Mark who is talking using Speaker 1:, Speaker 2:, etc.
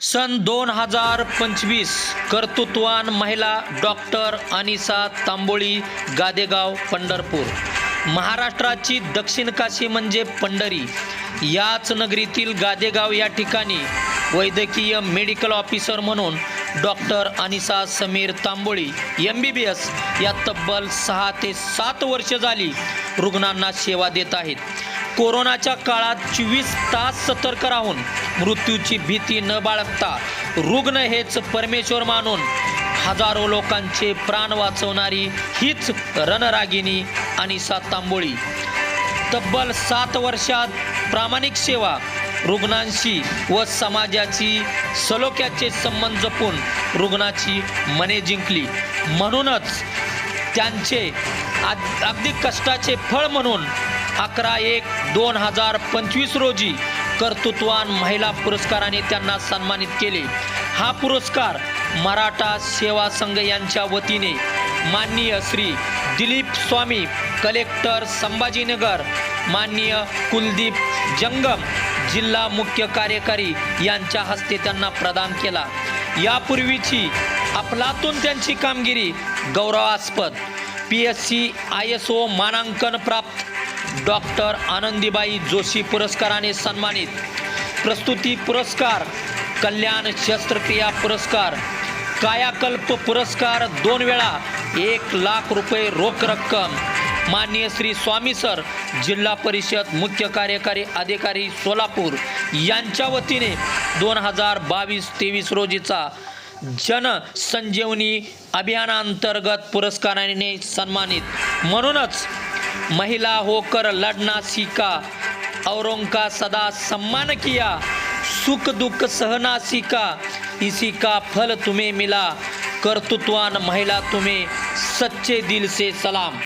Speaker 1: सन दोन हजार पंचवीस कर्तृत्वान महिला डॉक्टर अनिसा तांबोळी गादेगाव पंढरपूर. महाराष्ट्राची दक्षिण काशी म्हणजे पंढरी. याच नगरीतील गादेगाव या ठिकाणी वैद्यकीय मेडिकल ऑफिसर म्हणून doctor Anisa Samir Tamboli M B B S या तब्बल सहा ते सात वर्ष झाली रुग्णांना सेवा देत आहेत. कोरोनाच्या काळात चोवीस तास सतर्क राहून मृत्यूची भीती न बाळगता रुग्ण हेच परमेश्वर मानून हजारो लोकांचे प्राण वाचवणारी हीच रणरागिणी अनिसा तांबोळी. तब्बल सात वर्षात प्रामाणिक सेवा रुग्णांशी व समाजाची सलोख्याचे संबंध जपून रुग्णाची मने जिंकली. म्हणूनच त्यांचे अगदी कष्टाचे फळ म्हणून अकरा एक दोन हजार पंचवीस रोजी कर्तृत्वान महिला पुरस्काराने त्यांना सन्मानित केले. हा पुरस्कार मराठा सेवा संघ यांच्या वतीने माननीय श्री दिलीप स्वामी कलेक्टर संभाजीनगर माननीय कुलदीप जंगम जिल्हा मुख्य कार्यकारी यांच्या हस्ते त्यांना प्रदान केला. यापूर्वीची अफलातून त्यांची कामगिरी गौरवास्पद. P S C I S O मानांकन प्राप्त डॉक्टर आनंदीबाई जोशी पुरस्काराने सन्मानित. प्रस्तुती पुरस्कार कल्याण शस्त्रक्रिया पुरस्कार कायाकल्प पुरस्कार दोन वेळा एक लाख रुपये रोख रक्कम. माननीय श्री स्वामी सर जिल्हा परिषद मुख्य कार्यकारी अधिकारी सोलापूर यांच्या वतीने दोन हजार बावीस तेवीस रोजीचा जन संजीवनी अभियानांतर्गत पुरस्काराने सन्मानित. म्हणूनच महिला होकर लड़ना सीखा, औरों का सदा सम्मान किया, सुख दुख सहना सीखा। इसी का फल तुम्हें मिला। कर्तृत्वान महिला तुम्हें सच्चे दिल से सलाम।